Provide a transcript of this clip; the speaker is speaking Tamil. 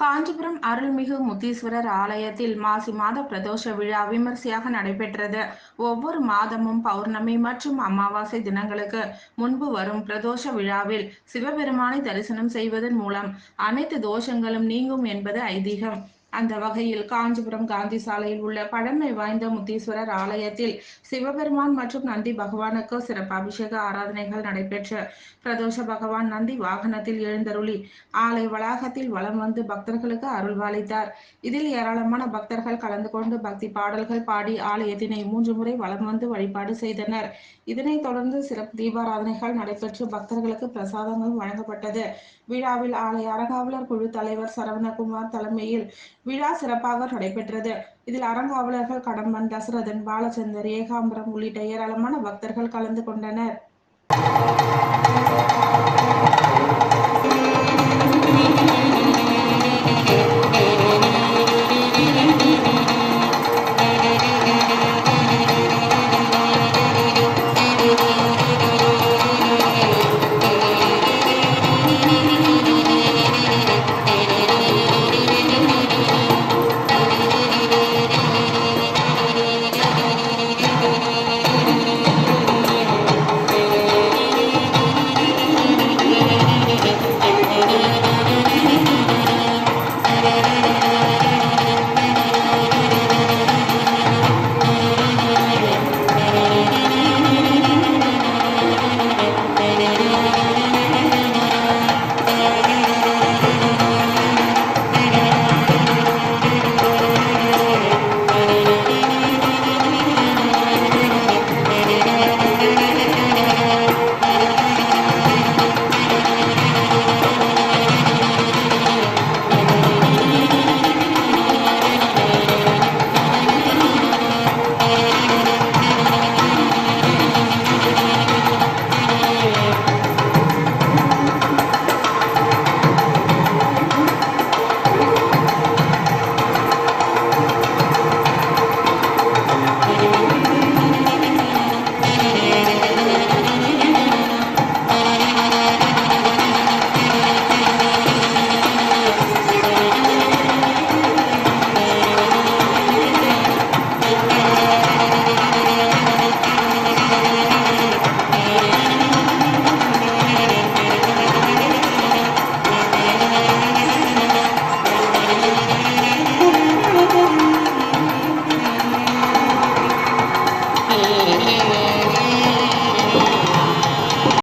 காஞ்சிபுரம் அருள்மிகு முத்தீஸ்வரர் ஆலயத்தில் மாசி மாத பிரதோஷ விழா விமர்சையாக நடைபெற்றது. ஒவ்வொரு மாதமும் பௌர்ணமி மற்றும் அமாவாசை தினங்களுக்கு முன்பு வரும் பிரதோஷ விழாவில் சிவபெருமானை தரிசனம் செய்வதன் மூலம் அனைத்து தோஷங்களும் நீங்கும் என்பது ஐதீகம். அந்த வகையில் காஞ்சிபுரம் காந்தி சாலையில் உள்ள பழமை வாய்ந்த முத்தீஸ்வரர் ஆலயத்தில் சிவபெருமான் மற்றும் நந்தி பகவானுக்கு சிறப்பு அபிஷேக ஆராதனைகள் நடைபெற்ற. பிரதோஷ பகவான் நந்தி வாகனத்தில் எழுந்தருளி ஆலய வளாகத்தில் வலம் வந்து பக்தர்களுக்கு அருள்வாளித்தார் இதில் ஏராளமான பக்தர்கள் கலந்து கொண்டு பக்தி பாடல்கள் பாடி ஆலயத்தினை மூன்று முறை வலம் வந்து வழிபாடு செய்தனர். இதனைத் தொடர்ந்து சிறப்பு தீபாராதனைகள் நடைபெற்று பக்தர்களுக்கு பிரசாதங்கள் வழங்கப்பட்டது. விழாவில் ஆலய அறங்காவலர் குழு தலைவர் சரவணகுமார் தலைமையில் விழா சிறப்பாக நடைபெற்றது. இதில் அறங்காவலர்கள் கடம்பன் தசரதன் பாலச்சந்தர் ஏகாம்பரம் உள்ளிட்ட ஏராளமான பக்தர்கள் கலந்து கொண்டனர்.